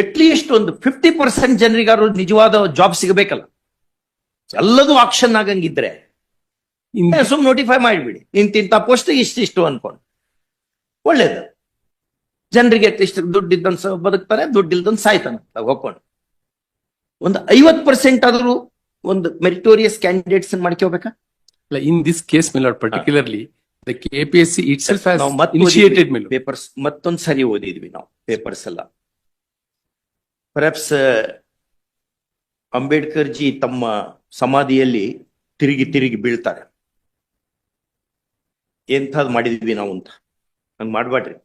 At least ಒಂದು fifty percent ಜನರಿಗಾರು ನಿಜವಾದ ಜಾಬ್ ಸಿಗಬೇಕಲ್ಲ. ಎಲ್ಲದೂ ಆಕ್ಷನ್ ಆಗಂಗಿದ್ರೆ ಸುಮ್ ನೋಟಿಫೈ ಮಾಡಿಬಿಡಿ. ಇಂತಿಂತ ಪೋಸ್ಟ್ ಇಷ್ಟಿಷ್ಟು ಅನ್ಕೊಂಡು. ಒಳ್ಳೇದು. ಜನರಿಗೆ ಅಟ್ಲೀಸ್ಟ್ ದುಡ್ಡು ಇದ್ದಂತ ಬದುಕ್ತಾರೆ ದುಡ್ಡು ಇಲ್ದನ್ ಸಾಯ್ತಾನ. ಹೋಗ್ಕೊಂಡು. ಒಂದು ಐವತ್ ಪರ್ಸೆಂಟ್ ಆದ್ರೂ ಒಂದು meritorious candidates ಮಾಡ್ಕೋಬೇಕಾ? In this case milord particularly the KPSC initiated, papers ಮತ್ತೊಂದ್ ಸರಿ ಓದಿದ್ವಿ ನಾವು ಪೇಪರ್ಸ್ ಎಲ್ಲ. ಪರ್ಯಾಪ್ಸ್ ಅಂಬೇಡ್ಕರ್ ಜಿ ತಮ್ಮ ಸಮಾಧಿಯಲ್ಲಿ ತಿರುಗಿ ತಿರುಗಿ ಬೀಳ್ತಾರೆ ಎಂಥದ್ ಮಾಡಿದ್ವಿ ನಾವು ಅಂತ ಹಂಗ್ ಮಾಡ್ಬೇಡ್ರಿ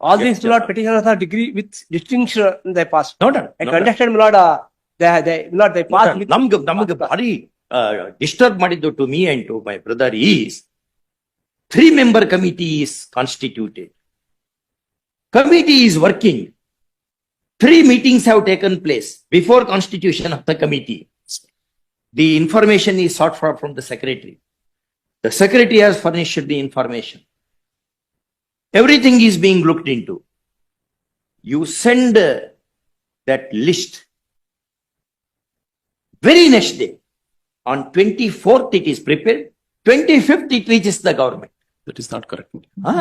are degree with distinction they passed. ನೋಡೋಣ I understand, my lord, uh, they, they, my lord, they passed with. ನಮ್ಗೆ ನಮ್ಗೆ ಭಾರಿ ಡಿಸ್ಟರ್ಬ್ ಮಾಡಿದ್ದು to me and to my brother is three member committee is constituted committee is working Three meetings have taken place before constitution of the committee the information is sought for from the secretary the secretary has furnished the information everything is being looked into. You send uh, that list. Very next day, on twenty-fourth it is prepared, twenty-fifth it reaches the government. That is not correct. ಹಾ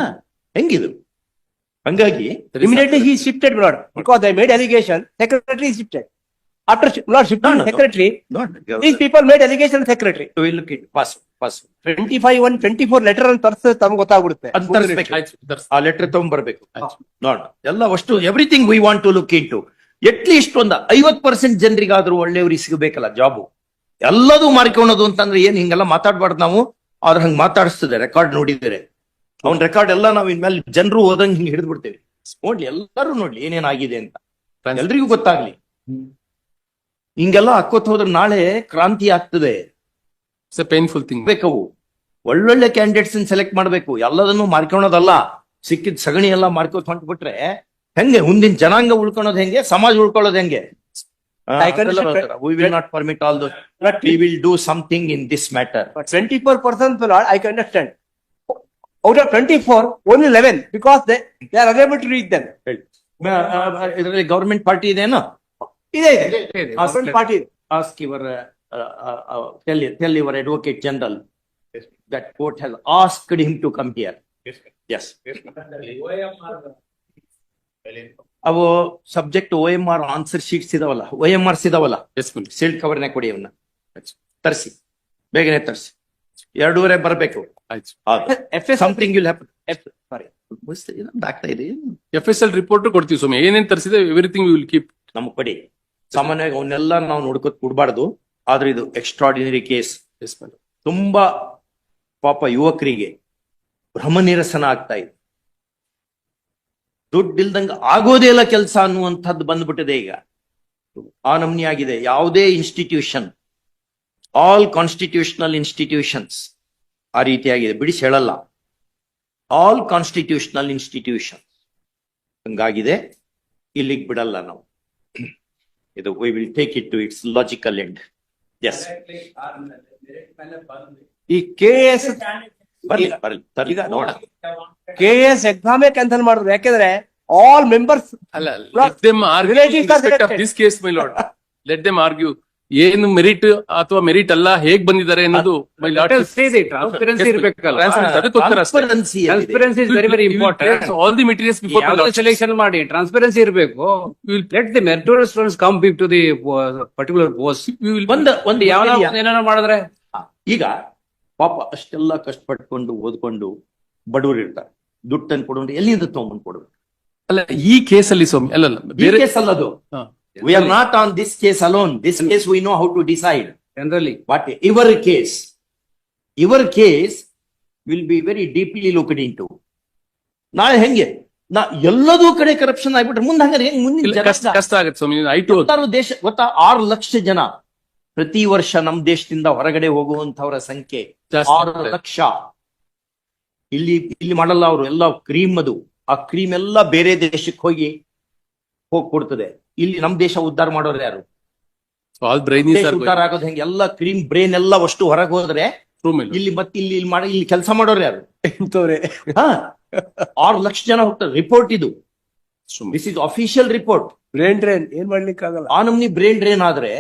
ಹೆಂಗಿದು ಹಂಗಾಗಿ immediately shifted lord because I made allegation secretary shifted shift secretary these made allegation secretary to will twenty five one twenty four letter ಅನ್ನು ತರ್ಸ್ ತಮ್ಗೆ letter ತಗೊಂಡ್ಬರ್ಬೇಕು ನೋಡ್ ಎಲ್ಲ ಅಷ್ಟು everything we want to look into at least ಒಂದು ಐವತ್ percent ಜನರಿಗಾದ್ರೂ ಒಳ್ಳೆಯವ್ರಿಗೆ ಸಿಗಬೇಕಲ್ಲ job ಎಲ್ಲದೂ ಮಾರ್ಕೊಳ್ಳೋದು ಅಂತಂದ್ರೆ ಏನ್ ಹಿಂಗೆಲ್ಲ ಮಾತಾಡ್ಬಾರ್ದು ನಾವು. ಅವ್ರು ಹಂಗ್ ಮಾತಾಡಿಸ್ತದೆ ರೆಕಾರ್ಡ್ ನೋಡಿದರೆ ಅವ್ನ್ ರೆಕಾರ್ಡ್ ಎಲ್ಲ ನಾವು ಇನ್ಮೇಲೆ ಜನರು ಓದಂಗ್ ಹಿಂಗ್ ಹಿಡಿದು ಬಿಡ್ತೇವೆ. ನೋಡ್ಲಿ ಎಲ್ಲರೂ ನೋಡ್ಲಿ ಏನೇನಾಗಿದೆ ಅಂತ. ಎಲ್ರಿಗೂ ಗೊತ್ತಾಗ್ಲಿ. ಹಿಂಗೆಲ್ಲ ಹಾಕೋತ್ ಹೋದ್ರೆ ನಾಳೆ ಕ್ರಾಂತಿ ಆಗ್ತದೆ. Painful thing painful thing. ಬೇಕವು ಒಳ್ಳೊಳ್ಳೆ ಕ್ಯಾಂಡಿಡೇಟ್ಸ್ ಸೆಲೆಕ್ಟ್ ಮಾಡ್ಬೇಕು. ಎಲ್ಲದನ್ನು ಮಾರ್ಕೊಳೋದಲ್ಲ ಸಿಕ್ಕಿದ ಸಗಣಿ ಎಲ್ಲ ಮಾರ್ಕೋತ್ ಹೊಂಟ್ಬಿಟ್ರೆ ಹೆಂಗೆ? ಮುಂದಿನ ಜನಾಂಗ ಉಳ್ಕೊಳೋದ್ ಹೆಂಗೆ? ಸಮಾಜ ಉಳ್ಕೊಳ್ಳೋದ್ ಹೆಂಗೆ? I can- we will not permit all those we will do something in this matter But twenty-four percent, I lord, I can understand. Out of twenty-four, only eleven, because they, they are unable to read them. ಇದರಲ್ಲಿ government party ಇದೆನಾ ಇದೆ ಇದೆ. Ask your uh, uh, uh, tell tell your advocate general that court has asked him to come here. Yes. ಅವು subject O M R answer sheets ಇದಾವಲ್ಲ O M Rs ಇದಾವಲ್ಲ Yes, my cover sealed ಕವರ್ನ ಕೊಡಿ ಅವನ್ನ ತರಿಸಿ ಬೇಗನೆ ತರಿಸಿ ಎರಡೂವರೆ ಬರಬೇಕು. ಆಯ್ತು. Yes something will happen sorry. ಆಗ್ತಾ ಇದೆ ಎಲ್ report ಕೊಡ್ತೀವಿ ಸ್ವಾಮಿ. ಏನೇನ್ ತರಿಸಿದೆ ಎವ್ರಿಥಿಂಗ್ ವಿಲ್ ಕೀಪ್ ನಮಗ್ ಕೊಡಿ. ಸಾಮಾನ್ಯವಾಗಿ ಅವನ್ನೆಲ್ಲ ನಾವು ನೋಡ್ಕೊತ್ ಕೊಡ್ಬಾರ್ದು. ಆದ್ರೆ ಇದು ಎಕ್ಸ್ಟ್ರಾಡಿನರಿ ಕೇಸ್ ತುಂಬಾ ಪಾಪ ಯುವಕರಿಗೆ ಭ್ರಮ ನಿರಸನ ಆಗ್ತಾ ಇದೆ. ದುಡ್ಡಿಲ್ದಂಗ ಆಗೋದೇ ಇಲ್ಲ ಕೆಲಸ ಅನ್ನುವಂಥದ್ದು ಬಂದ್ಬಿಟ್ಟಿದೆ ಈಗ. ಆ ನಮ್ನಿ ಆಗಿದೆ ಯಾವುದೇ ಇನ್ಸ್ಟಿಟ್ಯೂಷನ್ ಆಲ್ ಕಾನ್ಸ್ಟಿಟ್ಯೂಷನಲ್ ಇನ್ಸ್ಟಿಟ್ಯೂಷನ್ಸ್ ಆ ರೀತಿಯಾಗಿದೆ. ಬಿಡಿಸಿ ಹೇಳಲ್ಲ. ಆಲ್ ಕಾನ್ಸ್ಟಿಟ್ಯೂಷನಲ್ ಇನ್ಸ್ಟಿಟ್ಯೂಷನ್ ಹಂಗಾಗಿದೆ. ಇಲ್ಲಿಗೆ ಬಿಡಲ್ಲ ನಾವು. ಇದು we will take it to its logical end S E K S ಬರ್ಲಿ ಬರ್ಲಿ ತರ್ಲಿ ನೋಡ ಕೆ ಎಸ್ ಎಕ್ಸಾಮ್ ಕ್ಯಾನ್ಸಲ್ ಮಾಡಿದ್ರು. ಯಾಕೆಂದ್ರೆ ಆಲ್ ಮೆಂಬರ್ಸ್ ಅಲ್ಲ let them argue relatives are selected. This case my lord let them argue ಏನು merit ಅಥವಾ merit ಅಲ್ಲ ಹೇಗ್ ಬಂದಿದ್ದಾರೆ ಅನ್ನೋದು transparency very very important all the materials before selection ಮಾಡಿ ಟ್ರಾನ್ಸ್ಪರೆನ್ಸಿ ಇರಬೇಕು. Let the meritorious students come big to the particular post ಒಂದ ಒಂದು ಯಾವ. ಏನಾರ ಮಾಡಿದ್ರೆ? ಈಗ ಪಾಪ ಅಷ್ಟೆಲ್ಲ ಕಷ್ಟಪಟ್ಕೊಂಡು ಓದ್ಕೊಂಡು ಬಡವರು ಇರ್ತಾರೆ. ದುಡ್ಡು ತಂದು ಕೊಡೋರು ಎಲ್ಲಿಂದ ತಗೊಂಡ್ಬಂದು ಕೊಡ್ಬೇಕು? ಅಲ್ಲ ಈ ಕೇಸಲ್ಲಿ ಅಲ್ಲಿ ಸ್ವಾಮಿ ಅಲ್ಲ ಅಲ್ಲ ಬೇರೆ case ಅಲ್ಲದು are not on this case alone this case we know how to decide generally but ಇವರ್ case ಇವರ್ case will be very deeply locked in to ನಾಳೆ ಹೆಂಗೆ? ನಾ ಎಲ್ಲದೂ ಕಡೆ ಕರಪ್ಷನ್ ಆಗ್ಬಿಟ್ರೆ ಮುಂದೆ ಹಂಗಾರೆ ಹೆಂಗ್ ಮುಂದಿನ ಇಲ್ಲ, ಜನ- ಕಷ್ಟ ಆಗುತ್ತೆ ಸ್ವಾಮಿ ಐ ಟು ಗೊತ್ತಾರು ದೇಶ ಗೊತ್ತಾ? ಆರು ಲಕ್ಷ ಜನ ಪ್ರತಿ ವರ್ಷ ನಮ್ ದೇಶದಿಂದ ಹೊರಗಡೆ ಹೋಗುವಂತವರ ಸಂಖ್ಯೆ ಆರು ಲಕ್ಷ. ಇಲ್ಲಿ ಇಲ್ಲಿ ಮಾಡಲ್ಲ ಅವರು ಎಲ್ಲ ಕ್ರೀಮ್ ಅದು. ಆ ಕ್ರೀಮ್ ಎಲ್ಲ ಬೇರೆ ದೇಶಕ್ಕೆ ಹೋಗಿ ಹೋಗಿ ಕೊಡ್ತದೆ ಇಲ್ಲಿ ನಮ್ ದೇಶ ಉದ್ಧಾರ ಮಾಡೋರು ಯಾರು? ಆಲ್ ಬ್ರೈನ್ ದೇಶ ಉದ್ಧಾರ ಆಗೋದು ಹೆಂಗೆ? ಎಲ್ಲ ಕ್ರೀಮ್ ಬ್ರೈನ್ ಎಲ್ಲ ಅಷ್ಟು ಹೊರಗೆ ಹೋದ್ರೆ ಇಲ್ಲಿ ಮತ್ತೆ ಇಲ್ಲಿ ಇಲ್ಲಿ ಮಾಡಿ ಇಲ್ಲಿ ಕೆಲಸ ಮಾಡೋರು ಯಾರು? ಆರು ಲಕ್ಷ ಜನ ಹೋಗ್ತಾರೆ. ರಿಪೋರ್ಟ್ ಇದು. This is official report brain drain ಏನ್ ಮಾಡ್ಲಿಕ್ಕೆ ಆಗಲ್ಲ? ಆ ನಮ್ನಿ ಬ್ರೈನ್ ಡ್ರೈನ್ ಆದ್ರೆ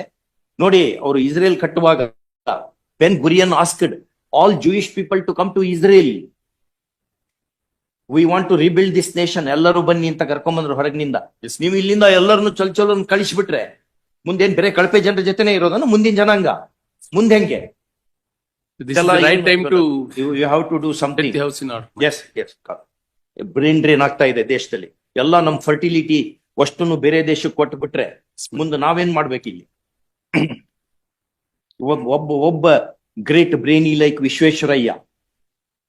ನೋಡಿ ಅವರು ಇಸ್ರೇಲ್ ಕಟ್ಟುವಾಗ Ben Gurion asked all Jewish people to come to Israel we want to rebuild this nation ಎಲ್ಲರೂ ಬನ್ನಿ ಅಂತ ಕರ್ಕೊಂಬಂದ್ರು ಹೊರಗಿನಿಂದ. ನೀವು ಇಲ್ಲಿಂದ ಎಲ್ಲರನ್ನು ಚಲ್ ಚಲ್ ಕಳಿಸ್ಬಿಟ್ರೆ ಮುಂದೇನ್ ಬೇರೆ ಕಳಪೆ ಜನರ ಜೊತೆನೆ ಇರೋದನ್ನ ಮುಂದಿನ ಜನಾಂಗ. ಮುಂದೆ ಹೆಂಗೆ? ಬ್ರೈನ್ ಡ್ರೈನ್ ಆಗ್ತಾ ಇದೆ ದೇಶದಲ್ಲಿ. ಎಲ್ಲ ನಮ್ ಫರ್ಟಿಲಿಟಿ ಅಷ್ಟನ್ನು ಬೇರೆ ದೇಶಕ್ಕೆ ಕೊಟ್ಟು ಬಿಟ್ರೆ ಮುಂದೆ ನಾವೇನ್ ಮಾಡ್ಬೇಕು ಇಲ್ಲಿ? ಒಬ್ಬ ಒಬ್ಬ ಒಬ್ಬ ಗ್ರೇಟ್ ಬ್ರೇನಿ ಲೈಕ್ ವಿಶ್ವೇಶ್ವರಯ್ಯ.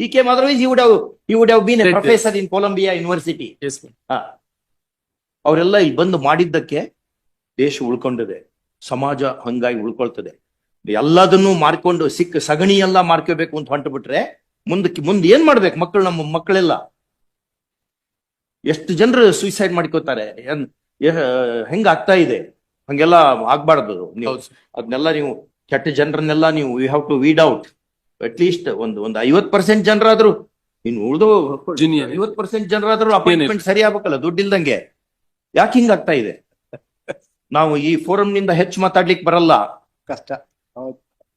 ಈ came, otherwise he would have he would have been a professor in Columbia university Yes, ma'am. ಹಾ. ಅವರೆಲ್ಲ ಇಲ್ಲಿ ಬಂದು ಮಾಡಿದ್ದಕ್ಕೆ ದೇಶ ಉಳ್ಕೊಂಡಿದೆ ಸಮಾಜ ಹಂಗಾಗಿ ಉಳ್ಕೊಳ್ತದೆ. ಎಲ್ಲದನ್ನು ಮಾರ್ಕೊಂಡು ಸಿಕ್ಕ ಸಗಣಿ ಎಲ್ಲ ಮಾರ್ಕೋಬೇಕು ಅಂತ ಹೊಂಟು ಬಿಟ್ರೆ ಮುಂದಕ್ಕೆ ಮುಂದೆ ಏನ್ ಮಾಡ್ಬೇಕು ಮಕ್ಕಳು ನಮ್ಮ ಮಕ್ಕಳೆಲ್ಲ? ಎಷ್ಟು ಜನರು ಸುಯಿಸೈಡ್ ಮಾಡ್ಕೋತಾರೆ ಹೆಂಗ ಆಗ್ತಾ ಇದೆ? ಹಂಗೆಲ್ಲ ಆಗ್ಬಾರ್ದು ನೀವು. ಅದನ್ನೆಲ್ಲ ನೀವು ಕೆಟ್ಟ ಜನರನ್ನೆಲ್ಲ ನೀವು you have to weed out at least ಒಂದು ಒಂದು ಐವತ್ ಪರ್ಸೆಂಟ್ ಜನರಾದ್ರು ಇನ್ನು ಉಳಿದು. ಐವತ್ ಪರ್ಸೆಂಟ್ ಜನರಾದ್ರು ಅಪಾಯಿಂಟ್ಮೆಂಟ್ ಸರಿ ಆಗ್ಬೇಕಲ್ಲ ದುಡ್ಡಿಲ್ದಂಗೆ ಯಾಕೆ ಹಿಂಗ್ ಆಗ್ತಾ ಇದೆ? ನಾವು ಈ ಫೋರಂ ನಿಂದ ಹೆಚ್ಚು ಮಾತಾಡ್ಲಿಕ್ಕೆ ಬರಲ್ಲ. ಕಷ್ಟ.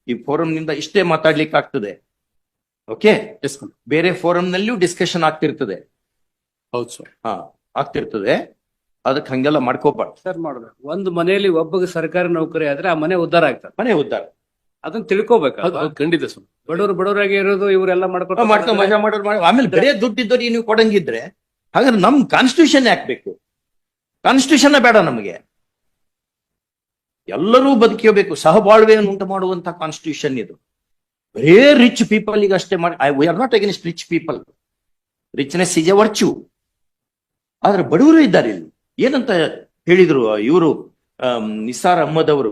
ಈ ಫೋರಂ ನಿಂದ ಇಷ್ಟೇ ಮಾತಾಡ್ಲಿಕ್ಕೆ ಆಗ್ತದೆ. ಓಕೆ ಬೇರೆ ಫೋರಂ ನಲ್ಲಿಯೂ ಡಿಸ್ಕಷನ್ ಆಗ್ತಿರ್ತದೆ. ಹೌದು ಸರ್ ಹಾ ಆಗ್ತಿರ್ತದೆ. ಅದಕ್ಕೆ ಹಂಗೆಲ್ಲ ಮಾಡ್ಕೋಬಾರ್ದು. ಸರ್ ಮಾಡ್ಬೇಕು ಒಂದು ಮನೆಯಲ್ಲಿ ಒಬ್ಬಗೆ ಸರ್ಕಾರಿ ನೌಕರಿ ಆದ್ರೆ ಆ ಮನೆ ಉದ್ಧಾರ ಆಗ್ತದೆ. ಮನೆ ಉದ್ದಾರ ಅದನ್ನ ತಿಳ್ಕೊಬೇಕು ಖಂಡಿತ ಸರ್ ಬಡವರು ಬಡವರಾಗಿ ಇರೋದು ಇವರೆಲ್ಲ ಮಾಡ್ಕೊಂಡು ಮಜಾ ಮಾಡೋರು ಮಾಡಿ ಆಮೇಲೆ ಬೇರೆ ದುಡ್ಡಿದ್ದವ್ರಿಗೆ ನೀವು ಕೊಡಂಗಿದ್ರೆ ಹಾಗಾದ್ರೆ ನಮ್ ಕಾನ್ಸ್ಟಿಟ್ಯೂಷನ್ ಯಾಕ್ಬೇಕು ಕಾನ್ಸ್ಟಿಟ್ಯೂಷನ್ ಬೇಡ ನಮಗೆ. ಎಲ್ಲರೂ ಬದುಕಬೇಕು ಸಹಬಾಳ್ವೆಯನ್ನು ಉಂಟು ಮಾಡುವಂತ ಕಾನ್ಸ್ಟಿಟ್ಯೂಷನ್ ಇದು. ಬರೇ ರಿಚ್ ಪೀಪಲ್ ಈಗ ಅಷ್ಟೇ ಮಾಡಿ we are not against rich people richness is a virtue ಆದ್ರೆ ಬಡವರು ಇದ್ದಾರೆ ಇಲ್ಲಿ. ಏನಂತ ಹೇಳಿದ್ರು ಇವರು ನಿಸಾರ್ ಅಹ್ಮದ್ ಅವರು?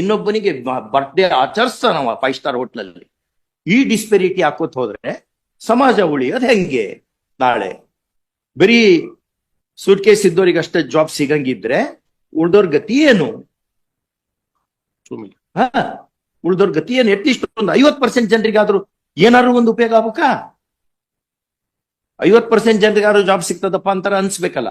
ಇನ್ನೊಬ್ಬನಿಗೆ ಬರ್ಡೇ ನಾವು ಫೈವ್ ಸ್ಟಾರ್ ಹೋಟ್ಲಲ್ಲಿ ಈ ಡಿಸ್ಪೆರಿಟಿ ಹಾಕೋತ್ ಹೋದ್ರೆ ಸಮಾಜ ಉಳಿಯೋದು ಹೆಂಗೆ? ನಾಳೆ ಬರೀ ಸೂಟ್ ಕೇಸ್ ಇದ್ದವ್ರಿಗೆ ಅಷ್ಟೇ ಜಾಬ್ ಸಿಗಂಗಿದ್ರೆ ಉಳ್ದೋರ್ ಗತಿ ಏನು? ಉಳ್ದೋರ್ ಗತಿ ಏನು? ಎಟ್ಲೀಸ್ಟ್ ಒಂದು ಐವತ್ ಪರ್ಸೆಂಟ್ ಜನರಿಗಾದ್ರೂ ಏನಾದ್ರು ಒಂದು ಉಪಯೋಗ ಆಗ್ಬೇಕಾ? ಐವತ್ ಪರ್ಸೆಂಟ್ ಜನರಿಗಾದ್ರೂ ಜಾಬ್ ಸಿಗ್ತದಪ್ಪ ಅಂತಾರ ಅನ್ಸ್ಬೇಕಲ್ಲ.